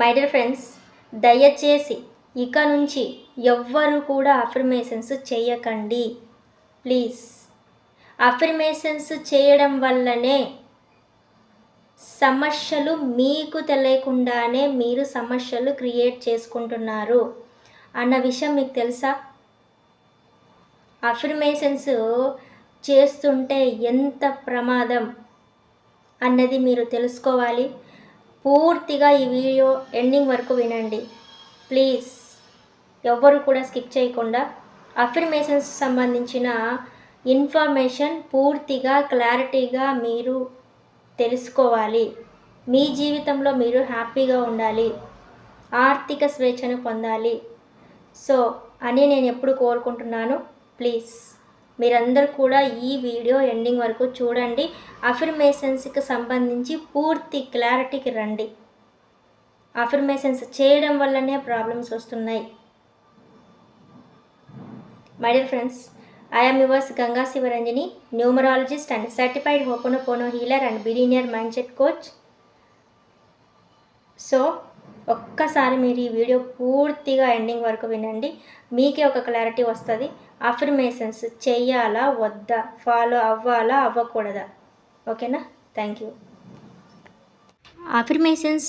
My dear friends దయచేసి ఇక నుంచి ఎవ్వరు కూడా అఫర్మేషన్స్ చేయకండి. ప్లీజ్ అఫర్మేషన్స్ చేయడం వల్లనే సమస్యలు మీకు తెలియకుండానే మీరు సమస్యలు క్రియేట్ చేసుకుంటున్నారు. అన్న విషయం మీకు తెలుసా? అఫర్మేషన్స్ చేస్తుంటే ఎంత ప్రమాదం అన్నది మీరు తెలుసుకోవాలి. పూర్తిగా ఈ వీడియో ఎండింగ్ వరకు వినండి. ప్లీజ్. ఎవ్వరు కూడా స్కిప్ చేయకుండా అఫర్మేషన్స్ సంబంధించిన ఇన్ఫర్మేషన్ పూర్తిగా క్లారిటీగా మీరు తెలుసుకోవాలి. మీ జీవితంలో మీరు హ్యాపీగా ఉండాలి. ఆర్థిక స్వేచ్ఛను పొందాలి. సో అని నేను ఎప్పుడు కోరుకుంటున్నాను. ప్లీజ్. మీరందరూ కూడా ఈ వీడియో ఎండింగ్ వరకు చూడండి. అఫర్మేషన్స్కి సంబంధించి పూర్తి క్లారిటీకి రండి. అఫర్మేషన్స్ చేయడం వల్లనే ప్రాబ్లమ్స్ వస్తున్నాయి. My dear friends I'm yours Ganga Shivaranjani numerologist and certified Hooponopono healer and billionaire mindset coach. So ఒక్కసారి మీరు ఈ వీడియో పూర్తిగా ఎండింగ్ వరకు వినండి. మీకే ఒక క్లారిటీ వస్తుంది. అఫర్మేషన్స్ చెయ్యాలా వద్దా? ఫాలో అవ్వాలా అవ్వకూడదా? ఓకేనా? థ్యాంక్ యూ అఫర్మేషన్స్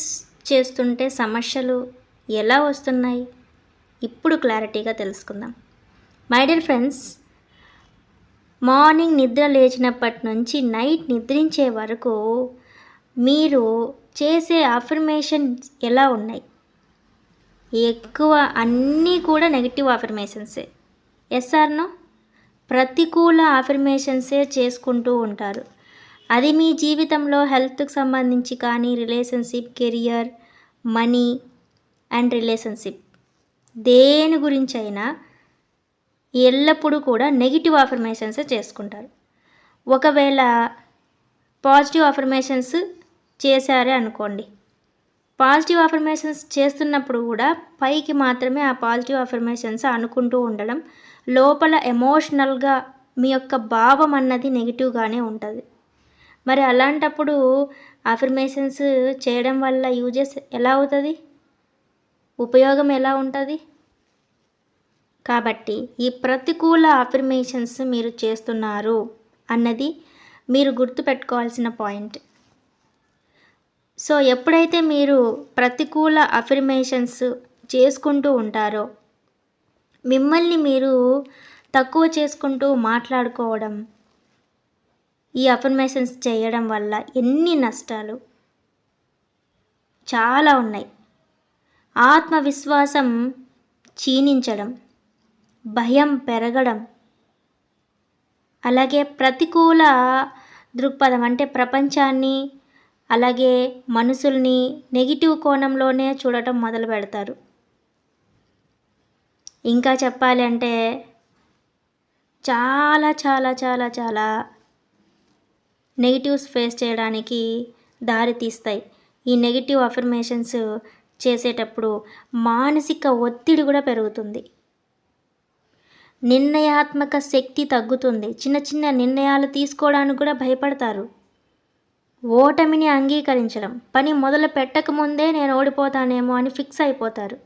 చేస్తుంటే సమస్యలు ఎలా వస్తున్నాయి? ఇప్పుడు క్లారిటీగా తెలుసుకుందాం. మై డియర్ ఫ్రెండ్స్ మార్నింగ్ నిద్ర లేచినప్పటి నుంచి నైట్ నిద్రించే వరకు మీరు చేసే అఫర్మేషన్ ఎలా ఉన్నాయి? ఎక్కువ అన్నీ కూడా నెగిటివ్ అఫర్మేషన్సే ఎస్ఆర్ను ప్రతికూల అఫర్మేషన్సే చేసుకుంటూ ఉంటారు. అది మీ జీవితంలో హెల్త్కి సంబంధించి కానీ relationship career money and relationship దేని గురించి అయినా ఎల్లప్పుడూ కూడా నెగిటివ్ అఫర్మేషన్స్ చేసుకుంటారు. ఒకవేళ పాజిటివ్ అఫర్మేషన్స్ చేశారే అనుకోండి. పాజిటివ్ అఫర్మేషన్స్ చేస్తున్నప్పుడు కూడా పైకి మాత్రమే ఆ పాజిటివ్ అఫర్మేషన్స్ అనుకుంటూ ఉండడం లోపల ఎమోషనల్గా మీ యొక్క భావం అన్నది నెగిటివ్గానే ఉంటుంది. మరి అలాంటప్పుడు అఫర్మేషన్స్ చేయడం వల్ల యూజెస్ ఎలా అవుతుంది? ఉపయోగం ఎలా ఉంటుంది? కాబట్టి ఈ ప్రతికూల అఫర్మేషన్స్ మీరు చేస్తున్నారు అన్నది మీరు గుర్తుపెట్టుకోవాల్సిన పాయింట్. సో ఎప్పుడైతే మీరు ప్రతికూల అఫర్మేషన్స్ చేసుకుంటూ ఉంటారో మిమ్మల్ని మీరు తక్కువ చేసుకుంటూ మాట్లాడుకోవడం ఈ అఫర్మేషన్స్ చేయడం వల్ల ఎన్ని నష్టాలు? చాలా ఉన్నాయి. ఆత్మవిశ్వాసం క్షీణించడం భయం పెరగడం అలాగే ప్రతికూల దృక్పథం అంటే ప్రపంచాన్ని అలాగే మనుషుల్ని నెగిటివ్ కోణంలోనే చూడటం మొదలు పెడతారు ఇంకా చెప్పాలి అంటే చాలా చాలా చాలా చాలా నెగిటివ్స్ ఫేస్ చేయడానికి దారి తీస్తాయి. ఈ నెగిటివ్ అఫర్మేషన్స్ చేసేటప్పుడు మానసిక ఒత్తిడి కూడా పెరుగుతుంది. నిర్ణయాత్మక శక్తి తగ్గుతుంది. చిన్న చిన్న నిర్ణయాలు తీసుకోవడానికి కూడా భయపడతారు. ఓటమిని అంగీకరించడం. పని మొదలు పెట్టకముందే నేను ఓడిపోతానేమో అని ఫిక్స్ అయిపోతారు.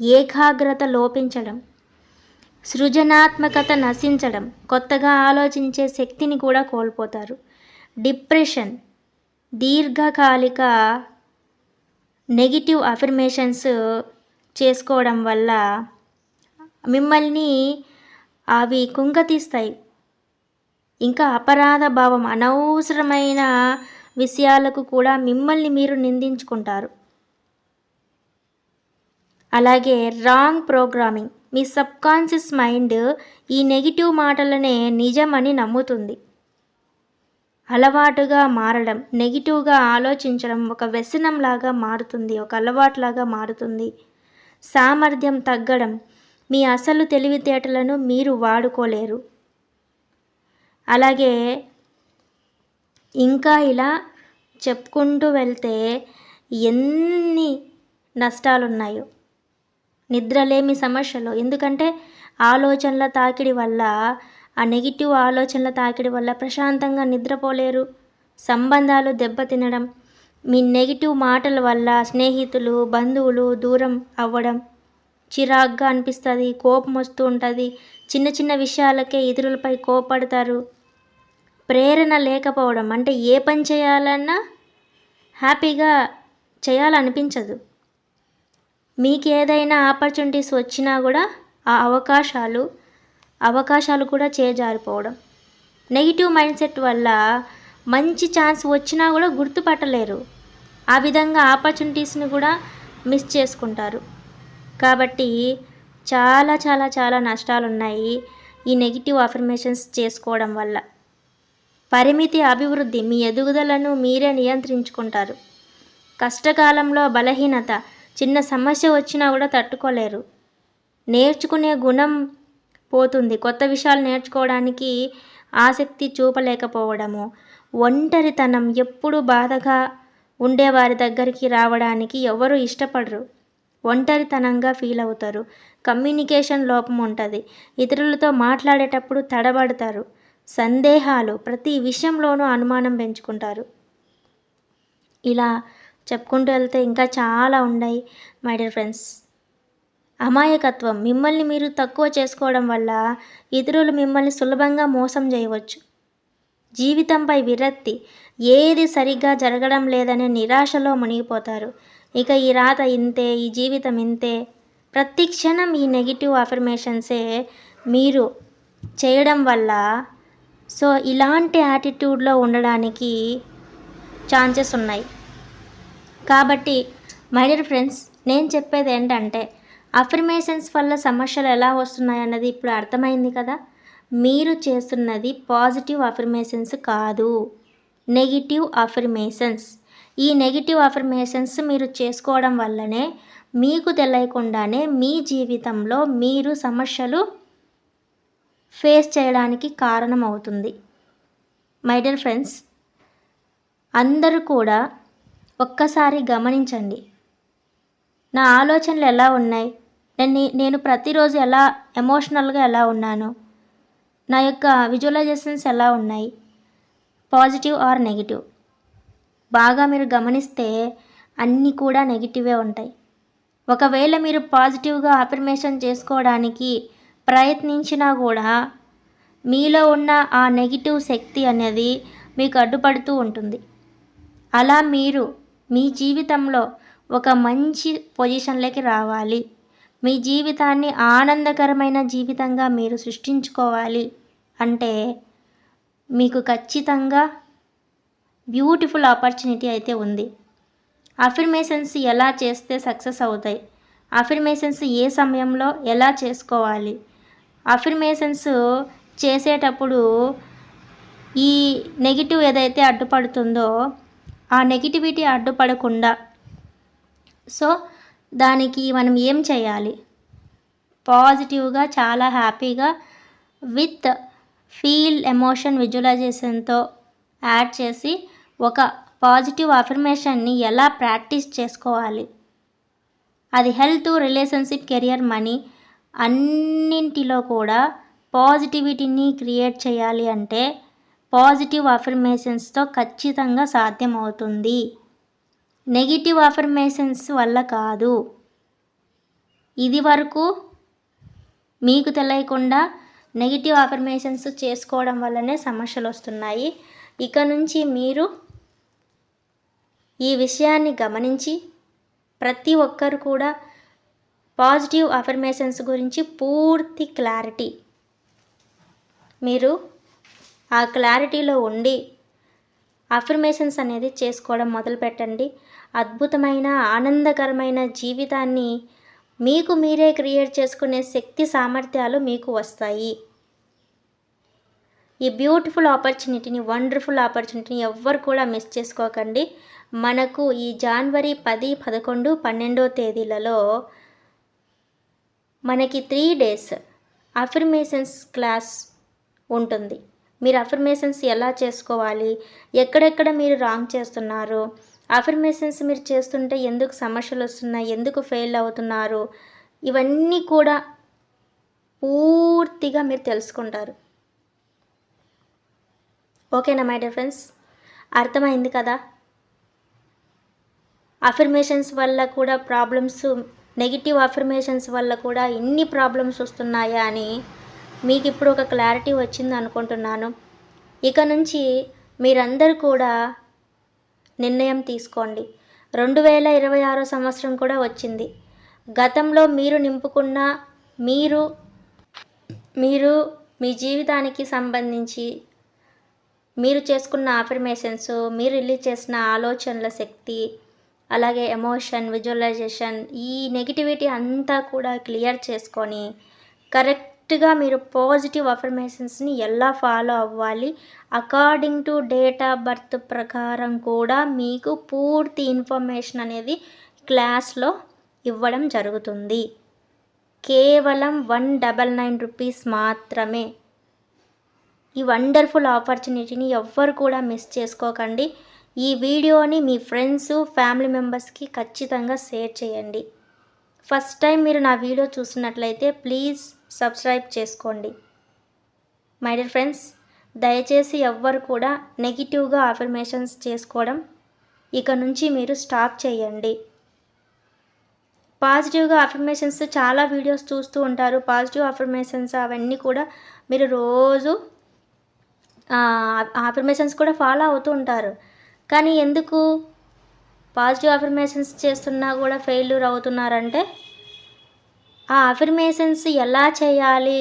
ఏకాగ్రత లోపించడం సృజనాత్మకత నశించడం కొత్తగా ఆలోచించే శక్తిని కూడా కోల్పోతారు. డిప్రెషన్ దీర్ఘకాలిక నెగిటివ్ అఫర్మేషన్స్ చేసుకోవడం వల్ల మిమ్మల్ని అవి కుంగతీస్తాయి. ఇంకా అపరాధ భావం అనవసరమైన విషయాలకు కూడా మిమ్మల్ని మీరు నిందించుకుంటారు. అలాగే రాంగ్ ప్రోగ్రామింగ్ మీ సబ్కాన్షియస్ మైండ్ ఈ నెగిటివ్ మాటలనే నిజమని నమ్ముతుంది. అలవాటుగా మారడం నెగిటివ్గా ఆలోచించడం ఒక వ్యసనంలాగా మారుతుంది ఒక అలవాటులాగా మారుతుంది. సామర్థ్యం తగ్గడం మీ అసలు తెలివితేటలను మీరు వాడుకోలేరు. అలాగే ఇంకా ఇలా చెప్పుకుంటూ వెళ్తే ఎన్ని నష్టాలు ఉన్నాయో నిద్రలేమి సమస్యలు. ఎందుకంటే ఆలోచనల తాకిడి వల్ల ఆ నెగిటివ్ ఆలోచనల తాకిడి వల్ల ప్రశాంతంగా నిద్రపోలేరు. సంబంధాలు దెబ్బతినడం మీ నెగిటివ్ మాటల వల్ల స్నేహితులు బంధువులు దూరం అవ్వడం చిరాగ్గా అనిపిస్తుంది కోపం వస్తూ ఉంటుంది. చిన్న చిన్న విషయాలకే ఇతరులపై కోపడతారు. ప్రేరణ లేకపోవడం అంటే ఏ పని చేయాలన్నా హ్యాపీగా చేయాలనిపించదు. మీకు ఏదైనా ఆపర్చునిటీస్ వచ్చినా కూడా ఆ అవకాశాలు అవకాశాలు కూడా చేజారిపోవడం. నెగిటివ్ మైండ్ సెట్ వల్ల మంచి ఛాన్స్ వచ్చినా కూడా గుర్తుపట్టలేరు. ఆ విధంగా ఆపర్చునిటీస్ని కూడా మిస్ చేసుకుంటారు. కాబట్టి చాలా చాలా చాలా నష్టాలు ఉన్నాయి ఈ నెగిటివ్ అఫర్మేషన్స్ చేసుకోవడం వల్ల. పరిమితి అభివృద్ధి మీ ఎదుగుదలను మీరే నియంత్రించుకుంటారు. కష్టకాలంలో బలహీనత చిన్న సమస్య వచ్చినా కూడా తట్టుకోలేరు. నేర్చుకునే గుణం పోతుంది. కొత్త విషయాలు నేర్చుకోవడానికి ఆసక్తి చూపలేకపోవడము ఒంటరితనం ఎప్పుడు బాధగా ఉండేవారి దగ్గరికి రావడానికి ఎవరు ఇష్టపడరు. ఒంటరితనంగా ఫీల్ అవుతారు. కమ్యూనికేషన్ లోపం ఉంటుంది. ఇతరులతో మాట్లాడేటప్పుడు తడబడతారు. సందేహాలు ప్రతి విషయంలోనూ అనుమానం పెంచుకుంటారు. ఇలా చెప్పుకుంటూ వెళ్తే ఇంకా చాలా ఉన్నాయి మై డియర్ ఫ్రెండ్స్ అమాయకత్వం. మిమ్మల్ని మీరు తక్కువ చేసుకోవడం వల్ల ఇతరులు మిమ్మల్ని సులభంగా మోసం చేయవచ్చు. జీవితంపై విరక్తి. ఏది సరిగ్గా జరగడం లేదనే నిరాశలో మునిగిపోతారు. ఇక ఈ రాత ఇంతే ఈ జీవితం ఇంతే. ప్రతి క్షణం ఈ నెగిటివ్ అఫర్మేషన్సే మీరు చేయడం వల్ల సో ఇలాంటి యాటిట్యూడ్లో ఉండడానికి ఛాన్సెస్ ఉన్నాయి. కాబట్టి మై డియర్ ఫ్రెండ్స్ నేను చెప్పేది ఏంటంటే అఫర్మేషన్స్ వల్ల సమస్యలు ఎలా వస్తున్నాయి అన్నది ఇప్పుడు అర్థమైంది కదా? మీరు చేస్తున్నది పాజిటివ్ అఫర్మేషన్స్ కాదు. నెగిటివ్ అఫర్మేషన్స్ ఈ నెగిటివ్ అఫర్మేషన్స్ మీరు చేసుకోవడం వల్లనే మీకు తెలియకుండానే మీ జీవితంలో మీరు సమస్యలు ఫేస్ చేయడానికి కారణం అవుతుంది మై డియర్ ఫ్రెండ్స్ అందరూ కూడా ఒక్కసారి గమనించండి. నా ఆలోచనలు ఎలా ఉన్నాయి? నేను నేను ప్రతిరోజు ఎలా ఎమోషనల్గా ఎలా ఉన్నాను? నా యొక్క విజువలైజేషన్స్ ఎలా ఉన్నాయి? Positive or negative? బాగా మీరు గమనిస్తే అన్నీ కూడా నెగిటివే ఉంటాయి. ఒకవేళ మీరు పాజిటివ్గా అఫర్మేషన్ చేసుకోవడానికి ప్రయత్నించినా కూడా మీలో ఉన్న ఆ నెగిటివ్ శక్తి అనేది మీకు అడ్డుపడుతూ ఉంటుంది. అలా మీరు మీ జీవితంలో ఒక మంచి పొజిషన్లోకి రావాలి. మీ జీవితాన్ని ఆనందకరమైన జీవితంగా మీరు సృష్టించుకోవాలి. అంటే మీకు ఖచ్చితంగా బ్యూటిఫుల్ ఆపర్చునిటీ అయితే ఉంది. అఫిర్మేషన్స్ ఎలా చేస్తే సక్సెస్ అవుతాయి? అఫిర్మేషన్స్ ఏ సమయంలో ఎలా చేసుకోవాలి? అఫిర్మేషన్స్ చేసేటప్పుడు ఈ నెగిటివ్ ఏదైతే అడ్డుపడుతుందో ఆ నెగిటివిటీ అడ్డుపడకుండా. సో దానికి మనం ఏం చేయాలి? పాజిటివ్గా చాలా హ్యాపీగా విత్ ఫీల్ ఎమోషన్ విజువలైజేషన్తో యాడ్ చేసి ఒక పాజిటివ్ అఫర్మేషన్ని ఎలా ప్రాక్టీస్ చేసుకోవాలి? అది హెల్త్ రిలేషన్షిప్ కెరియర్ మనీ అన్నింటిలో కూడా పాజిటివిటీని క్రియేట్ చేయాలి అంటే పాజిటివ్ అఫర్మేషన్స్తో ఖచ్చితంగా సాధ్యమవుతుంది. నెగిటివ్ అఫర్మేషన్స్ వల్ల కాదు. ఇది వరకు మీకు తెలియకుండా నెగిటివ్ అఫర్మేషన్స్ చేసుకోవడం వల్లనే సమస్యలు వస్తున్నాయి. ఇక నుంచి మీరు ఈ విషయాన్ని గమనించి ప్రతి ఒక్కరు కూడా పాజిటివ్ అఫర్మేషన్స్ గురించి పూర్తి క్లారిటీ మీరు ఆ క్లారిటీలో ఉండి అఫర్మేషన్స్ అనేది చేసుకోవడం మొదలుపెట్టండి. అద్భుతమైన ఆనందకరమైన జీవితాన్ని మీకు మీరే క్రియేట్ చేసుకునే శక్తి సామర్థ్యాలు మీకు వస్తాయి. ఈ బ్యూటిఫుల్ ఆపర్చునిటీని వండర్ఫుల్ ఆపర్చునిటీని ఎవ్వరు కూడా మిస్ చేసుకోకండి. మనకు ఈ జనవరి పది పదకొండు పన్నెండో తేదీలలో మనకి త్రీ డేస్ అఫర్మేషన్స్ క్లాస్ ఉంటుంది. మీరు అఫర్మేషన్స్ ఎలా చేసుకోవాలి? ఎక్కడెక్కడ మీరు రాంగ్ చేస్తున్నారు? అఫర్మేషన్స్ మీరు చేస్తుంటే ఎందుకు సమస్యలు వస్తున్నాయి? ఎందుకు ఫెయిల్ అవుతున్నారు? ఇవన్నీ కూడా పూర్తిగా మీరు తెలుసుకుంటారు. ఓకేనా మై డియర్ ఫ్రెండ్స్ అర్థమైంది కదా? అఫర్మేషన్స్ వల్ల కూడా ప్రాబ్లమ్స్ నెగిటివ్ అఫర్మేషన్స్ వల్ల కూడా ఇన్ని ప్రాబ్లమ్స్ వస్తున్నాయా అని మీకు ఇప్పుడు ఒక క్లారిటీ వచ్చింది అనుకుంటున్నాను. ఇక నుంచి మీరందరూ కూడా నిర్ణయం తీసుకోండి. రెండు వేల ఇరవై ఆరో సంవత్సరం కూడా వచ్చింది. గతంలో మీరు నింపుకున్న మీరు మీరు మీ జీవితానికి సంబంధించి మీరు చేసుకున్న ఆఫర్మేషన్స్ మీరు రిలీజ్ చేసిన ఆలోచనల శక్తి అలాగే ఎమోషన్ విజువలైజేషన్ ఈ నెగిటివిటీ అంతా కూడా క్లియర్ చేసుకొని కరెక్ట్ కరెక్ట్గా మీరు పాజిటివ్ అఫర్మేషన్స్ని ఎలా ఫాలో అవ్వాలి? According to date of birth ప్రకారం కూడా మీకు పూర్తి ఇన్ఫర్మేషన్ అనేది క్లాస్లో ఇవ్వడం జరుగుతుంది. కేవలం వన్ డబల్ నైన్ రూపీస్ మాత్రమే. ఈ వండర్ఫుల్ ఆపర్చునిటీని ఎవ్వరు కూడా మిస్ చేసుకోకండి. ఈ వీడియోని మీ ఫ్రెండ్స్ ఫ్యామిలీ మెంబర్స్కి ఖచ్చితంగా షేర్ చేయండి. ఫస్ట్ టైం మీరు నా వీడియో చూసినట్లయితే ప్లీజ్ సబ్స్క్రైబ్ చేసుకోండి. మై డియర్ ఫ్రెండ్స్ దయచేసి ఎవ్వరు కూడా నెగిటివ్గా అఫర్మేషన్స్ చేసుకోవడం ఇక నుంచి మీరు స్టాప్ చేయండి. పాజిటివ్గా అఫర్మేషన్స్ చాలా వీడియోస్ చూస్తూ ఉంటారు. పాజిటివ్ అఫర్మేషన్స్ అవన్నీ కూడా మీరు రోజు అఫర్మేషన్స్ కూడా ఫాలో అవుతూ ఉంటారు. కానీ ఎందుకు? పాజిటివ్ అఫర్మేషన్స్ చేస్తున్నా కూడా ఫెయిల్యూర్ అవుతున్నారంటే ఆ అఫర్మేషన్స్ ఎలా చేయాలి?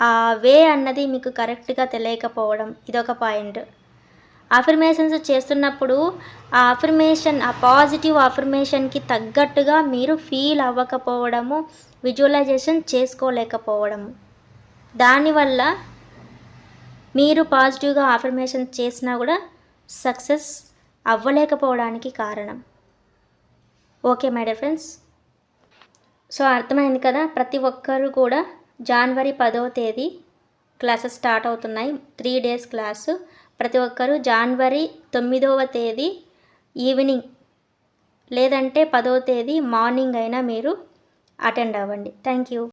ఆ వే అన్నది మీకు కరెక్ట్గా తెలియకపోవడం ఇదొక పాయింట్. అఫర్మేషన్స్ చేస్తున్నప్పుడు ఆ అఫర్మేషన్ ఆ పాజిటివ్ అఫర్మేషన్కి తగ్గట్టుగా మీరు ఫీల్ అవ్వకపోవడము విజువలైజేషన్ చేసుకోలేకపోవడము దానివల్ల మీరు పాజిటివ్గా అఫర్మేషన్ చేసినా కూడా సక్సెస్ అవ్వలేకపోవడానికి కారణం. Okay my dear friends so అర్థమైంది కదా ప్రతి ఒక్కరు కూడా జనవరి పదవ తేదీ క్లాసెస్ స్టార్ట్ అవుతున్నాయి. Three days class. ప్రతి ఒక్కరూ జనవరి తొమ్మిదవ తేదీ ఈవినింగ్ లేదంటే పదవ తేదీ మార్నింగ్ అయినా మీరు అటెండ్ అవ్వండి. Thank you.